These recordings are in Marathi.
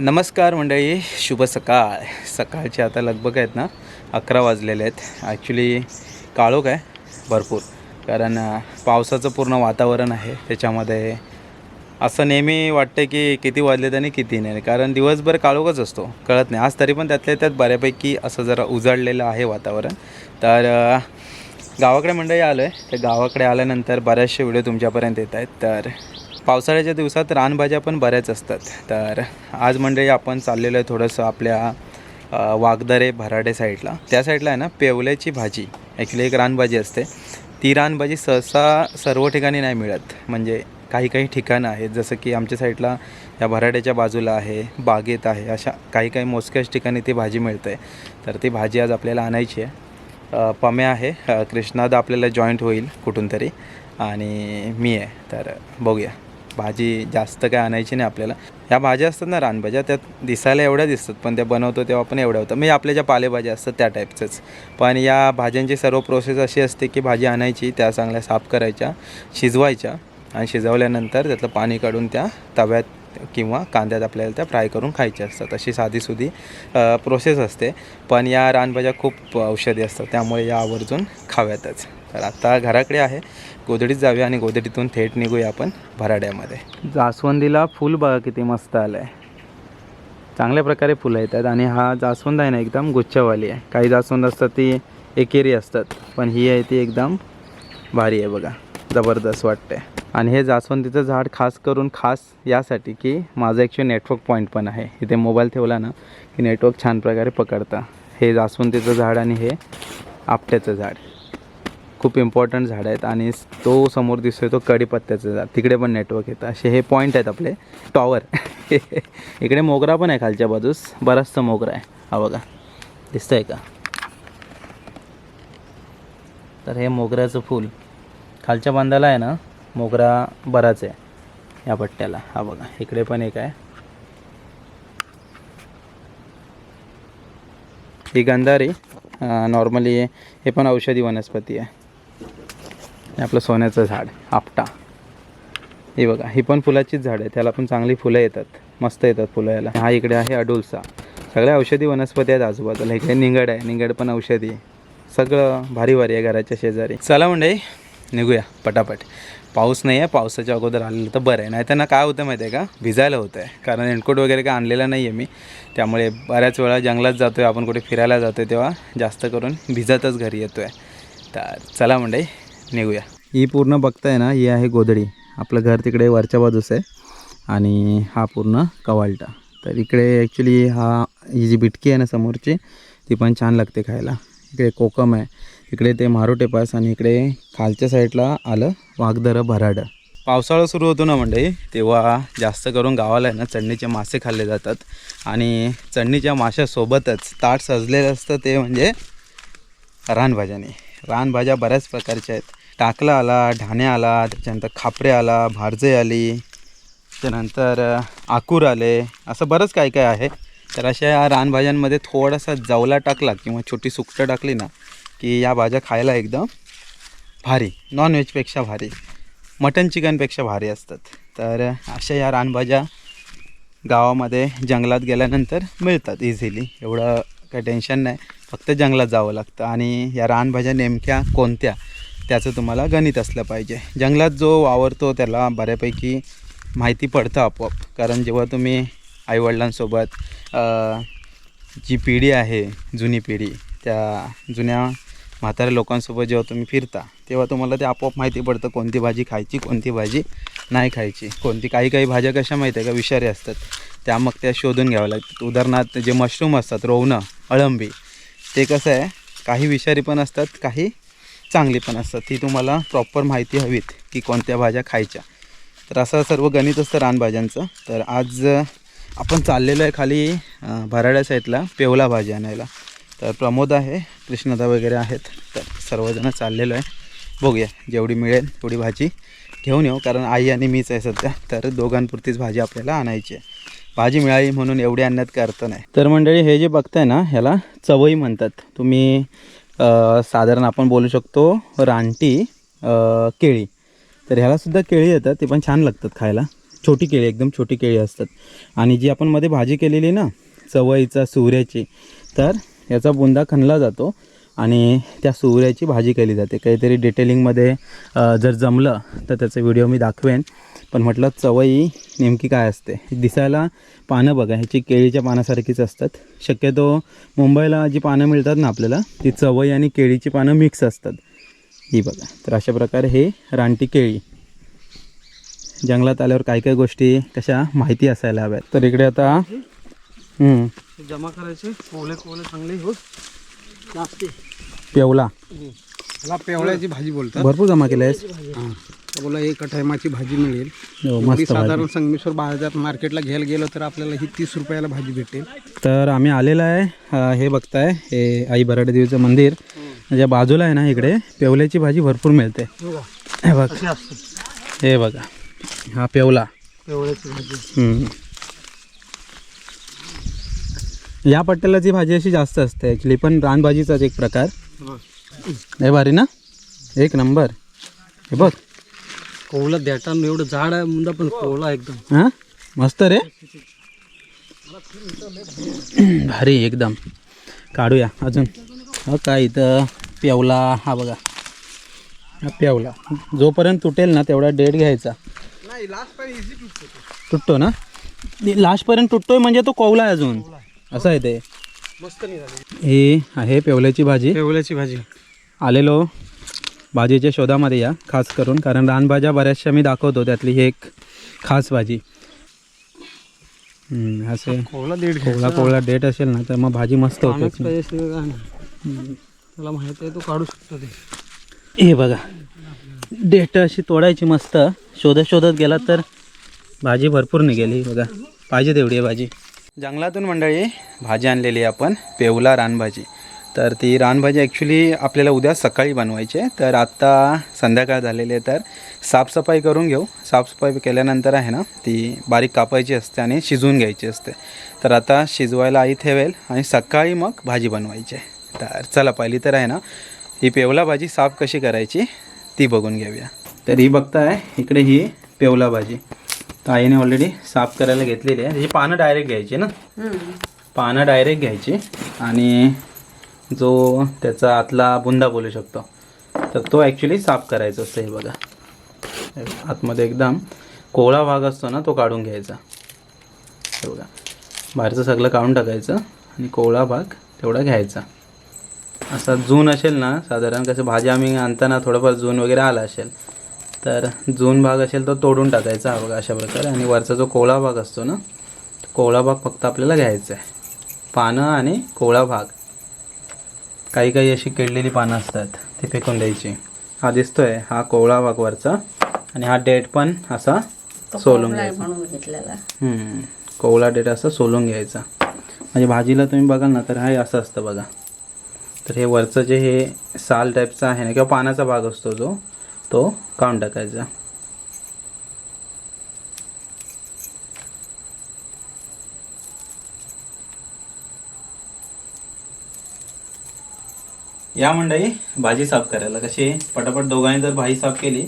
नमस्कार मंडळी शुभ सकाळ. सकाळचे आता लगभग आहेत ना अकरा वाजलेले आहेत. ॲक्च्युली काळोख आहे भरपूर. कारण पावसाचं पूर्ण वातावरण आहे त्याच्यामध्ये. असं नेहमी वाटतं की किती वाजलेत आणि किती नाही कारण दिवसभर काळोखच असतो कळत नाही. आज तरी पण त्यातल्या त्यात बऱ्यापैकी असं जरा उजाडलेलं आहे वातावरण. तर गावाकडे मंडळी आलो आहे तर गावाकडे आल्यानंतर बऱ्याचशे व्हिडिओ तुमच्यापर्यंत येत आहेत. तर पावसाळ्याच्या दिवसात रानभाज्या पण बऱ्याच असतात. तर आज मंडळी आपण चाललेलो आहे थोडंसं आपल्या वागदरे भराडे साईडला. त्या साईडला आहे ना पेवल्याची भाजी. ॲक्च्युली एक रानभाजी असते. ती रानभाजी सहसा सर्व ठिकाणी नाही मिळत. म्हणजे काही काही ठिकाणं आहेत. जसं की आमच्या साईडला या भराड्याच्या बाजूला आहे बागेत आहे अशा काही काही मोजक्याच ठिकाणी ती भाजी मिळते. तर ती भाजी आज आपल्याला आणायची आहे. पमे पम्या आहे. कृष्णाद आपल्याला जॉईंट होईल कुठून तरी. आणि मी आहे. तर बघूया. भाजी जास्त काय आणायची नाही आपल्याला. ह्या भाज्या असतात ना रानभाज्या त्यात दिसायला एवढ्या दिसतात पण त्या बनवतो तेव्हा पण एवढ्या होतं म्हणजे आपल्या ज्या पालेभाज्या असतात त्या टाईपचंच पण या भाज्यांची सर्व प्रोसेस अशी असते की भाजी आणायची त्या चांगल्या साफ करायच्या शिजवायच्या आणि शिजवल्यानंतर त्यातलं पाणी काढून त्या तव्यात किंवा कांद्यात आपल्याला त्या फ्राय करून खायच्या असतात. अशी साधीसुधी प्रोसेस असते. पण या रानभाज्या खूप औषधी असतात त्यामुळे या आवर्जून खाव्यातच. तर आता घराकडे आहे. गोदडीत जाऊया आणि गोदडीतून थेट निघूया आपण भराड्यामध्ये. जास्वंदीला फूल बघा किती मस्त आलं आहे चांगल्या प्रकारे फुलं येतात आणि हा जास्वंद आहे ना एकदम गुच्छवाली आहे. काही जास्वंद असतात ती एकेरी असतात पण ही आहे ती एकदम भारी आहे बघा. जबरदस्त वाटते आणि हे जास्वंदीचं झाड खास करून खास यासाठी की माझं ॲक्च्युली नेटवर्क पॉईंट पण आहे. इथे मोबाईल ठेवला ना की नेटवर्क छान प्रकारे पकडतं. हे जास्वंदीचं झाड आणि हे आपट्याचं झाड. खूप इम्पॉर्टंट झाड आहेत आणि तो समोर दिसतोय तो कढीपत्त्याचं झाड तिकडे पण नेटवर्क येतं. असे हे पॉईंट आहेत आपले. टॉवर इकडे मोगरा पण आहे खालच्या बाजूस. बराचसा मोगरा आहे. हा बघा. दिसतंय का? तर हे मोगऱ्याचं फूल. खालच्या बांधाला आहे ना मोगरा बराच आहे. या पट्ट्याला. हा बघा. इकडे पण एक आहे. ही गंधारी नॉर्मली हे पण औषधी वनस्पती आहे. हे आपलं सोन्याचं झाड आपटा. हे बघा ही पण फुलाचीच झाड आहे. त्याला पण चांगली फुलं येतात. मस्त येतात फुलं याला. हा इकडे आहे अडुलसा. सगळ्या औषधी वनस्पती आहेत आजूबाजूला. इकडे निंगड आहे. निंगड पण औषधी आहे. सगळं भारी भारी आहे घराच्या शेजारी. चला म्हणजे निघूया पटापट. पाऊस नाही आहे. पावसाच्या अगोदर आलेलं तर बरं आहे. नाही त्यांना काय होतं माहिती आहे का? भिजायला होतं आहे. कारण रेनकोट वगैरे काय आणलेला नाही आहे मी. त्यामुळे बऱ्याच वेळा जंगलात जातो आहे आपण कुठे फिरायला जातो आहे तेव्हा जास्त करून भिजतच घरी येतो आहे तर चला म्हणजे निघूया. ही पूर्ण बघताय ना ही आहे गोधडी. आपलं घर तिकडे वरच्या बाजूस आहे. आणि हा पूर्ण कवाल्टा. तर इकडे ॲक्च्युली हा ही जी बिटकी आहे ना समोरची ती पण छान लागते खायला. इकडे कोकम आहे. इकडे ते मारोटे पास आणि इकडे खालच्या साईडला आलं वाघदरं भराड. पावसाळा सुरू होतो ना मंडळी तेव्हा जास्त करून गावाला आहे ना चढणीचे मासे खाल्ले जातात. आणि चढणीच्या माशासोबतच ताट सजलेलं असतं ते म्हणजे रानभाज्याने. रानभाज्या बऱ्याच प्रकारच्या आहेत. टाकला आला ढाण्या आला त्याच्यानंतर खापरे आला भारजे आली त्यानंतर आकूर आले असं बरंच काय काय आहे. तर अशा या रानभाज्यांमध्ये थोडासा जवला टाकला किंवा छोटी सुकटं टाकली ना की या भाज्या खायला एकदम भारी नॉनव्हेजपेक्षा भारी मटन चिकनपेक्षा भारी असतात. तर अशा या रानभाज्या गावामध्ये जंगलात गेल्यानंतर मिळतात इझिली एवढं काही टेन्शन नाही. फक्त जंगलात जावं लागतं. आणि या रानभाज्या नेमक्या कोणत्या? त्याचं तुम्हाला गणित असलं पाहिजे. जंगलात जो वावरतो त्याला बऱ्यापैकी माहिती पडतं आपोआप. कारण जेव्हा तुम्ही आईवडिलांसोबत जी पिढी आहे जुनी पिढी त्या जुन्या म्हाताऱ्या लोकांसोबत जेव्हा तुम्ही फिरता तेव्हा तुम्हाला ते आपोआप माहिती पडतं कोणती भाजी खायची कोणती भाजी नाही खायची. कोणती काही काही भाज्या कशा माहिती आहे का? विषारी असतात. त्या मग त्या शोधून घ्याव्या लागतात. उदाहरणार्थ जे मशरूम असतात रोवणं अळंबी ते कसं आहे काही विषारी पण असतात काही चांगली पण असतात. ती तुम्हाला प्रॉपर माहिती हवीत की कोणत्या भाज्या खायच्या. तर असं सर्व गणित असतं रानभाज्यांचं. तर आज आपण चाललेलो आहे खाली भराड्या साईडला पेवला भाजी आणायला. तर प्रमोद आहे कृष्णदा वगैरे आहेत. तर सर्वजण चाललेलो आहे. बघूया जेवढी मिळेल तेवढी भाजी घेऊन येऊ. कारण आई आणि मीच आहे सध्या. तर दोघांपुरतीच भाजी आपल्याला आणायची आहे. भाजी मिळाली म्हणून एवढी आणण्यात करत अर्थ नाही. तर मंडळी हे जे बघताय ना ह्याला चवई म्हणतात. तुम्ही साधारण आपण बोलू शकतो रानटी केळी. तर ह्यालासुद्धा केळी येतात ते पण छान लागतात खायला. छोटी केळी एकदम छोटी केळी असतात. आणि जी आपण मध्ये भाजी केलेली ना चवईचा सुऱ्याची तर याचा बुंदा खणला जातो. आणि त्या सुवऱ्याची भाजी केली जाते. काहीतरी डिटेलिंगमध्ये जर जमलं तर त्याचा व्हिडिओ मी दाखवेन. पण म्हटलं चवई नेमकी काय असते? दिसायला पानं बघा ह्याची केळीच्या पानासारखीच असतात. शक्यतो मुंबईला जी पानं मिळतात ना आपल्याला ती चवई आणि केळीची पानं मिक्स असतात. ही बघा. तर अशा प्रकारे हे रानटी केळी. जंगलात आल्यावर काय काय गोष्टी कशा माहिती असायला हव्यात? तर इकडे आता जमा करायचे कोवले कोवले चांगले हो. पेवला. पेवळ्याची भाजी बोलतात. भरपूर जमा केलं आहेस हां. बोला एक टायमाची भाजी मिळेल. हो, एवढी मस्त भाजी. साधारण संगमेश्वर बाजारात मार्केटला घ्यायला गेलो तर आपल्याला ही तीस रुपयाला भाजी भेटेल. तर आम्ही आलेलं आहे. अ, हे बघताय. हे आई बराडे देवीचं मंदिर. म्हणजे बाजूला आहे ना इकडे पेवल्याची भाजी भरपूर मिळते. हे बघ. असते. हे बघा. हा पेवला. पेवळ्याची भाजी. हम्म. या पट्ट्यालाची भाजी अशी जास्त असते ॲक्च्युली पण रानभाजीचाच एक प्रकार. हे भारी ना? एक नंबर. हे बघ. कोवला देटान एवढं झाड आहे मुंदा पण कोवला एकदम. हां? मस्त रे? भारी एकदम. काढूया अजून. हा काय इथं? पेवला हा बघा. हा पेवला जोपर्यंत तुटेल ना तेवढा डेट घ्यायचा. नाही लास्ट पण इझी तुटतो तुटतो ना? लास्टपर्यंत तुटतोय म्हणजे तो कोवला आहे अजून. असं आहे ते. मस्त निघाली. ही आहे पेवल्याची भाजी. पेवळ्याची भाजी. आलेलो भाजीच्या शोधामध्ये या खास करून. कारण रानभाज्या बऱ्याचशा मी दाखवतो त्यातली ही एक खास भाजी. हम्म, असे कोवला दीड कोवळा कोवळा डेट असेल ना तर मग भाजी मस्त होते. नाही मला माहीत आहे तो काढू शकतो ते. हे बघा. डेट अशी तोडायची मस्त. शोधत शोधत गेला तर भाजी भरपूर निघेल. ही बघा पाहिजे तेवढी आहे भाजी. जंगलातून मंडळी भाजी आणलेली आहे आपण पेवला रानभाजी. तर ती रानभाजी ॲक्च्युली आपल्याला उद्या सकाळी बनवायची आहे. तर आत्ता संध्याकाळ झालेली आहे तर साफसफाई करून घेऊ. साफसफाई केल्यानंतर आहे ना ती बारीक कापायची असते आणि शिजवून घ्यायची असते. तर आता शिजवायला आई ठेवेल आणि सकाळी मग भाजी बनवायची आहे. तर चला पहिली तर आहे ना ही पेवला भाजी साफ कशी करायची ती बघून घेऊया. तर ही बघताय इकडे ही पेवला भाजी. तर आईने ऑलरेडी साफ करायला घेतलेली आहे. त्याची पानं डायरेक्ट घ्यायची ना? पानं डायरेक्ट घ्यायची. आणि जो त्याचा आतला बुंदा बोलू शकतो तर तो ॲक्च्युली साफ करायचा असतो. हे बघा. आतमध्ये एकदम कोवळा भाग असतो ना तो काढून घ्यायचा. हे बघा. बाहेरचं सगळं काढून टाकायचं आणि कोवळा भाग तेवढा घ्यायचा. असा जून असेल ना साधारण कसं भाजी आम्ही आणताना थोडंफार जून वगैरे आला असेल तर जून भाग असेल तो तोडून टाकायचा हा बघा अशा प्रकारे. आणि वरचा जो कोवळा भाग असतो ना तो कोवळा भाग फक्त आपल्याला घ्यायचा आहे. पानं आणि कोवळा भाग. काही काही अशी किडलेली पानं असतात ती फेकून द्यायची. हा दिसतोय हा कोवळा भाग वरचा. आणि हा डेट पण असा सोलून घ्यायचा. कोवळा डेट असं सोलून घ्यायचा. म्हणजे भाजीला तुम्ही बघाल ना तर हे असं असतं बघा. तर हे वरचं जे हे साल टाईपचं आहे ना किंवा पानाचा भाग असतो जो तो काढून टाकायचा या मंडळी भाजी साफ करायला. कशी पटापट दोघांनी जर भाजी साफ केली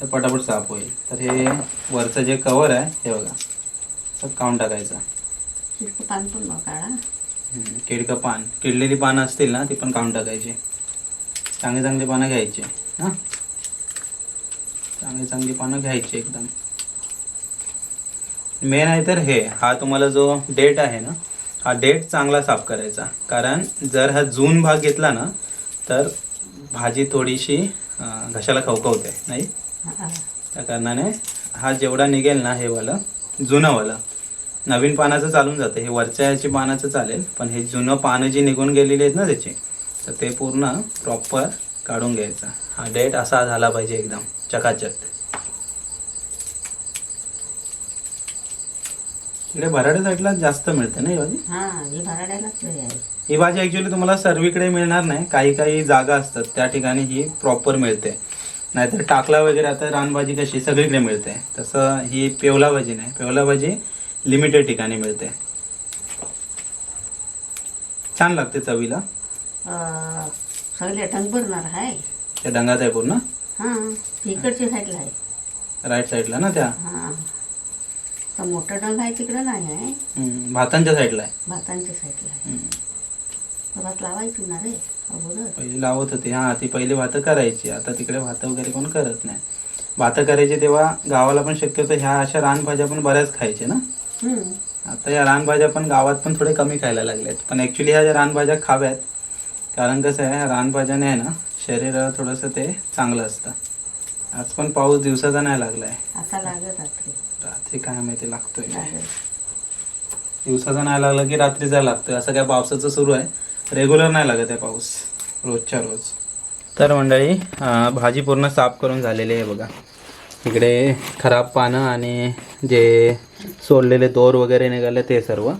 तर पटापट साफ होईल. तर हे वरचं जे कवर आहे हे बघा. असं काढून टाकायचं पान पण किडकं पान. किडलेली पानं असतील ना ती पण काढून टाकायची चांगली चांगली पानं घ्यायची. हां? चांगली चांगली पानं घ्यायची एकदम. मेन आहे तर हे. हा तुम्हाला जो डेट आहे ना हा डेट चांगला साफ करायचा. कारण जर हा जून भाग घेतला ना तर भाजी थोडीशी घशाला खवखवते नाही. त्या कारणाने हा जेवढा निघेल ना हे वाला जुनंवाला नवीन पानाचं चालून जातं. हे वरच्या ह्याची पानाचं चालेल पण हे जुनं पानं जी निघून गेलेली आहेत ना त्याची तर ते पूर्ण प्रॉपर काढून घ्यायचं. हा डेट असा झाला पाहिजे एकदम. चकाचक. इकडे भराडे साईडला जास्त मिळते ना ही भाजी? हा ही भराड्यालाच लय आहे ही भाजी ॲक्च्युली तुम्हाला सर्वीकडे मिळणार नाही. काही काही जागा असतात. त्या ठिकाणी ही प्रॉपर मिळते. नाहीतर टाकला वगैरे आता रानभाजी कशी सगळीकडे मिळते. तसं ही पेवला भाजी नाही. पेवला भाजी लिमिटेड ठिकाणी मिळते. छान लागते चवीला. सगळे ढंग भरणार आहे. त्या डंगात आहे पूर्ण? हा इकडच्या साईडला आहे. राईट साईडला ना त्या? हा. तर मोठं डंग आहे तिकडं नाही आहे. हम्म, भातांच्या साईडला आहे. भातांच्या साईडला आहे. हम्म. तर भात लावायची ना रे अगोदर. पहिले लावत होते. हा ती पहिले भातं करायची. आता तिकडे भातं वगैरे कोण करत नाही. भातं करायचे तेव्हा गावाला पण शक्यतो ह्या अशा रानभाज्या पण बऱ्याच खायचे ना? हम्म. आता या रानभाज्या पण गावात पण थोडे कमी खायला लागल्यात. पण ॲक्च्युली ह्या ज्या रानभाज्या खाव्यात कारण कसं आहे ह्या रानभाज्याने आहे ना शरीराला थोडंसं ते चांगलं असतं. आज पण पाऊस दिवसाचा नाही लागलाय. लागत रात्री. रात्री काय माहिती लागतोय दिवसाचा नाही लागला की रात्रीचा लागतोय. असं काय पावसाचं सुरू आहे. रेग्युलर नाही लागत आहे पाऊस. रोजच्या रोज. तर मंडळी भाजी पूर्ण साफ करून झालेली आहे बघा. इकडे खराब पानं आणि जे सोडलेले दोर वगैरे निघाले ते सर्व.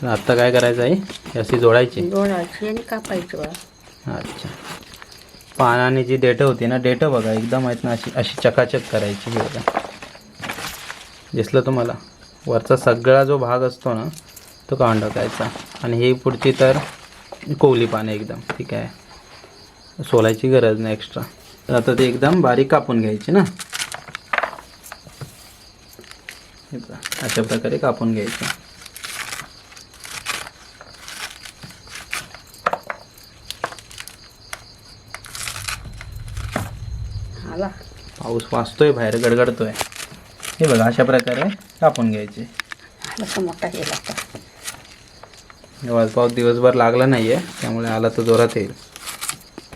तर आत्ता काय करायचं आहे अशी जोडायची. जोडायची आणि कापायची अच्छा. पानाने जी डेटं होती ना डेटं बघा एकदम आहेत ना अशी अशी चकाचक करायची ही बघा दिसलं तुम्हाला? वरचा सगळा जो भाग असतो ना तो काढून टाकायचा. आणि ही पुढची तर कोवली पाने एकदम ठीक आहे. सोलायची गरज नाही एक्स्ट्रा तर आता ते एकदम बारीक कापून घ्यायची ना. अशा प्रकारे कापून घ्यायची आला पाऊस वाजतोय बाहेर गडगडतोय. हे बघा अशा प्रकारे कापून घ्यायचे. असं मोठा गेला आता. आज पाऊस दिवसभर लागला नाहीये त्यामुळे आला तर जोरात येईल.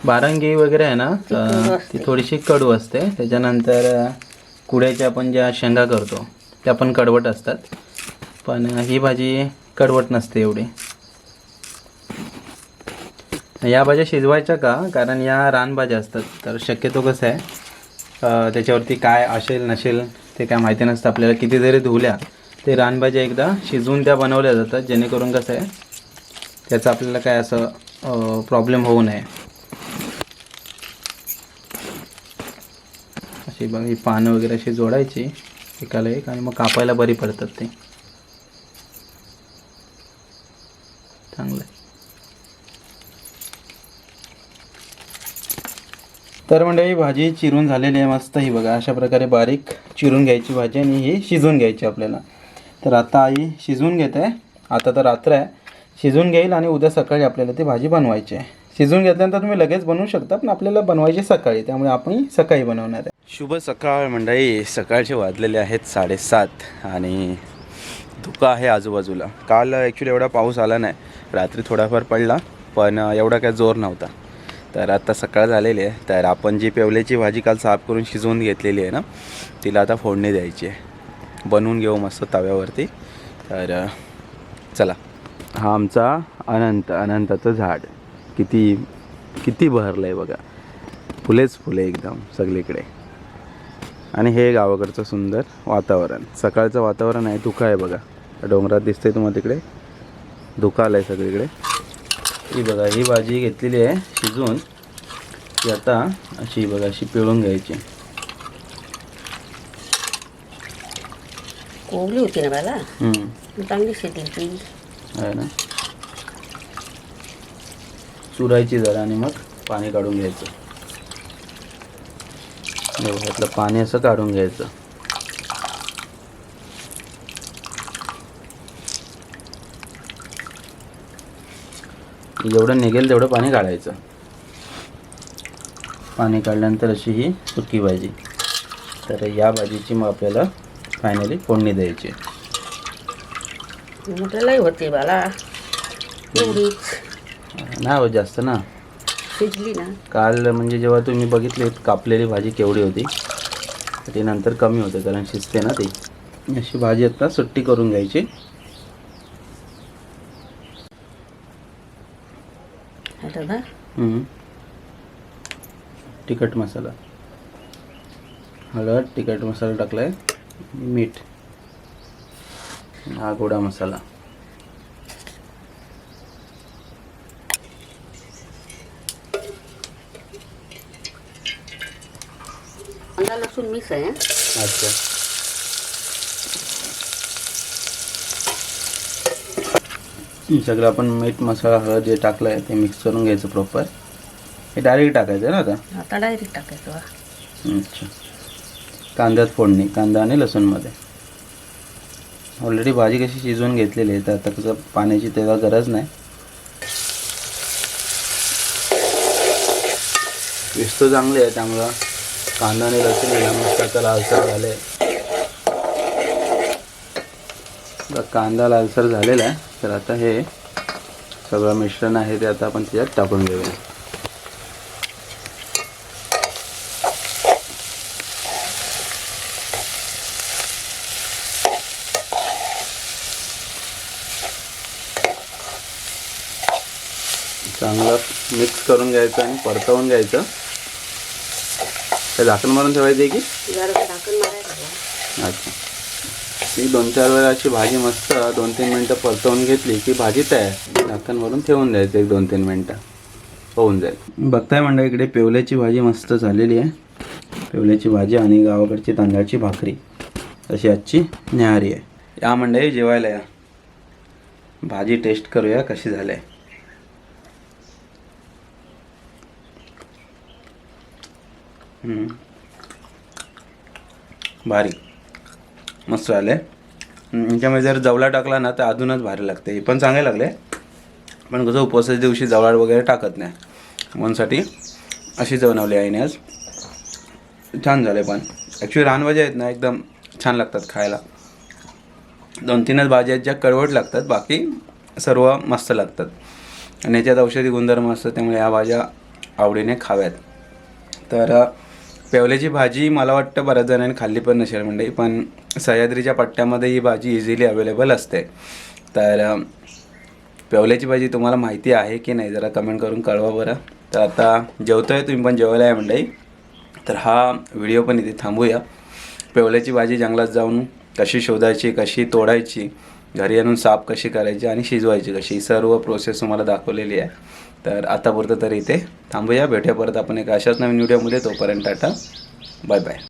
बारंगी वगैरे आहे ना ती थोडीशी कडू असते. त्याच्यानंतर कुड्याच्या आपण ज्या शेंगा करतो त्या पण कडवट असतात. पण ही भाजी कडवट नसते एवढी. या भाज्या शिजवायच्या का? कारण या रानभाज्या असतात. तर शक्यतो कसं आहे त्याच्यावरती काय असेल नसेल ते काय माहिती नसतं. आपल्याला किती जरी धुवल्या ते रानभाज्या एकदा शिजवून त्या बनवल्या जातात. जेणेकरून कसं आहे त्याचा आपल्याला काय असं प्रॉब्लेम होऊ नये. अशी बघ ही पानं वगैरे अशी जोडायची एकाला एक आणि मग कापायला बरी पडतात ते. चांगलं तर म्हणजे ही भाजी चिरून झालेली आहे मस्त. ही बघा अशा प्रकारे बारीक चिरून घ्यायची भाजी आणि ही शिजवून घ्यायची आपल्याला. तर आता आई शिजवून घेत. आहे आता तर रात्र आहे. शिजून घेईल आणि उद्या सकाळी आपल्याला ती भाजी बनवायची आहे. शिजून घेतल्यानंतर तुम्ही लगेच बनवू शकता पण आपल्याला बनवायची सकाळी. त्यामुळे आपण सकाळी बनवणार आहे. शुभ सकाळ मंडळी. सकाळचे वाजलेले आहेत साडेसात आणि धुका आहे आजूबाजूला. काल ॲक्च्युली एवढा पाऊस आला नाही. रात्री थोडाफार पडला पण एवढा काय जोर नव्हता. तर आता सकाळ झालेली आहे. तर आपण जी पेवल्याची भाजी काल साफ करून शिजवून घेतलेली आहे ना तिला आता फोडणी द्यायची आहे. बनवून घेऊ मस्त तव्यावरती. तर चला. हा आमचा अनंत अनंताचं झाड. किती किती बहरलं आहे बघा. फुलेच फुले एकदम सगळीकडे. आणि हे गावाकडचं सुंदर वातावरण. सकाळचं वातावरण आहे धुका आहे बघा. डोंगरात दिसतंय तुम्हाला तिकडे. धुका आलं आहे सगळीकडे. ही बघा ही भाजी घेतलेली आहे शिजवून. ती आता अशी बघा अशी पिळून घ्यायची. कोवली होती ना मला. चांगली शिजली ती. आहे ना? चुरायची जरा आणि मग पाणी काढून घ्यायचं. यातलं पाणी असं काढून घ्यायचं. जेवढं निघेल तेवढं पाणी काढायचं. पाणी काढल्यानंतर अशी ही सुकी भाजी. तर या भाजीची मग आपल्याला फायनली फोडणी द्यायची. होती एवढीच. नाही होत जास्त ना. शिजली ना. काल म्हणजे जेव्हा तुम्ही बघितली कापलेली भाजी केवढी होती तर ती नंतर कमी होते कारण शिजते ना ती. अशी भाजी आता सुट्टी करून घ्यायची. बघ हम्म. तिखट मसाला. हळद तिखट मसाला टाकलाय. मीठ. हा गोडा मसाला. कांदा लसूण मिक्स आहे. हं? अच्छा. सगळं आपण मीठ मसाला हळद जे टाकलं आहे ते मिक्स करून घ्यायचं प्रॉपर हे डायरेक्ट टाकायचं ना आता? आता डायरेक्ट टाकायचं. अच्छा. कांद्यात फोडणी कांदा आणि लसूणमध्ये. ऑलरेडी भाजी कशी शिजवून घेतलेली आहे तर आता कसं पाण्याची तेव्हा गरज नाही. विस्तो चांगली आहे त्यामुळं कांदा आणि लसूण याला मस्त आता लालसर झाले. कांदा लालसर झालेला आहे. तर आता हे सगळं मिश्रण आहे ते आता आपण त्याच्यात टाकून घेऊया चांगलं मिक्स करून घ्यायचं आणि परतवून घ्यायचं. ते झाकण मारून ठेवायचं आहे की. अच्छा. ती दोन चार वेळा अशी भाजी मस्त दोन तीन मिनटं परतवून घेतली की भाजी तयार. झाकण भरून ठेवून द्यायचं एक दोन तीन मिनटं. होऊन जाईल. बघताय म्हणलं इकडे पेवल्याची भाजी मस्त झालेली आहे. पेवल्याची भाजी आणि गावाकडची तांदळाची भाकरी. अशी आजची न्याहारी आहे. या मंडळी जेवायला या. भाजी टेस्ट करूया कशी झाली. आहे भारी मस्त आले त्यामुळे जर जवळा टाकला ना तर अजूनच भारी लागते. हे पण चांगले लागले. पण कसं उपवासाच्या दिवशी जवळा वगैरे टाकत नाही. म्हणूनसाठी अशीच बनवली आईने आज. छान झाले पण. ॲक्च्युली रानभाज्या आहेत ना एकदम छान लागतात खायला. दोन तीनच भाज्या आहेत ज्या कडवट लागतात बाकी सर्व मस्त लागतात. आणि याच्यात औषधी गुणधर्म असतात त्यामुळे या भाज्या आवडीने खाव्यात. तर पेवल्याची भाजी मला वाटतं बऱ्याच जणांनी खाल्ली पण नसेल म्हणजे पण सह्याद्रीच्या पट्ट्यामध्ये ही भाजी इझिली अवेलेबल असते. तर पेवल्याची भाजी तुम्हाला माहिती आहे की नाही जरा कमेंट करून कळवा बरं. तर आता जेवतोय तुम्ही पण जेवायला आहे मंडई तर हा व्हिडिओ पण इथे थांबूया. पेवल्याची भाजी जंगलात जाऊन कशी शोधायची कशी तोडायची घरी आणून साफ कशी करायची आणि शिजवायची कशी ही सर्व प्रोसेस तुम्हाला दाखवलेली आहे. तर आतापुरतं तरी इथे थांबूया. भेटूया परत आपण एक अशाच नवीन व्हिडिओमध्ये. तोपर्यंत टाटा. Bye bye.